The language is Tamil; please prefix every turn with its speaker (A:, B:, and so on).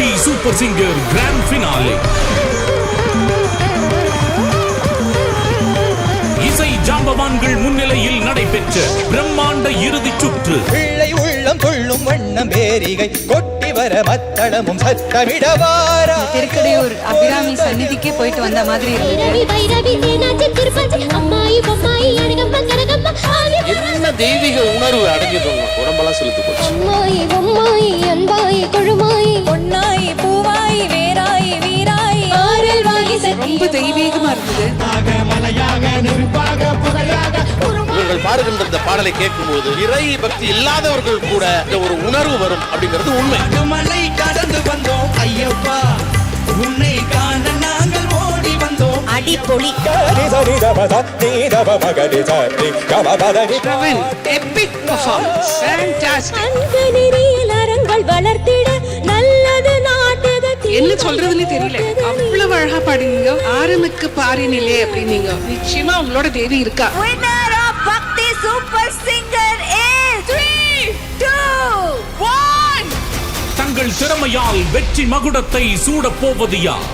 A: பக்தி சூப்பர் சிங்கர் கிராண்ட் ஃபினாலே இசை ஜாம்பவான்கள் முன்னிலையில் நடைபெற்ற பிரம்மாண்ட இறுதிச் சுற்று.
B: பிள்ளை உள்ளம் துள்ளும் வண்ணம் பேரிகை கொட்டி வர மத்தளமும் சத்தமிடவாரா?
C: திருக்கடையூர் அபிராமி சந்நிதிக்கே போயிட்டு வந்த மாதிரி
D: என்ன தெய்வீக உணர்வு அடங்கிட்டோம் உடம்பெல்லாம் செலுத்து போச்சு?
C: ரொம்ப தெய்வீகமா இருந்தது.
D: இவர்கள் பாடுகின்ற இந்த பாடலை கேட்கும்போது இறை பக்தி இல்லாதவர்கள் கூட இந்த ஒரு உணர்வு வரும் அப்படிங்கிறது உண்மை.
B: மலை கடந்து வந்தோம் ஐயப்பா. உன்னை காண நாங்கள் ஓடி வந்தோம்.
C: பெர்ஃபார்மன்ஸ் ஃபேண்டாஸ்டிக்
E: நெறியில் அறங்கள் வளர்த்திட
F: சொல்றதுன்னு தெரியல. அவ்வளவு அழகா பாடினீங்க. ஆரம்பிக்கு பாரினிலே அப்படின்னீங்க. நிச்சயமா உங்களோட தேவி இருக்கா?
C: Winner of Bhakti super singer is 3 2 1
A: தங்கள் திறமையால் வெற்றி மகுடத்தை சூடப் போவது யார்?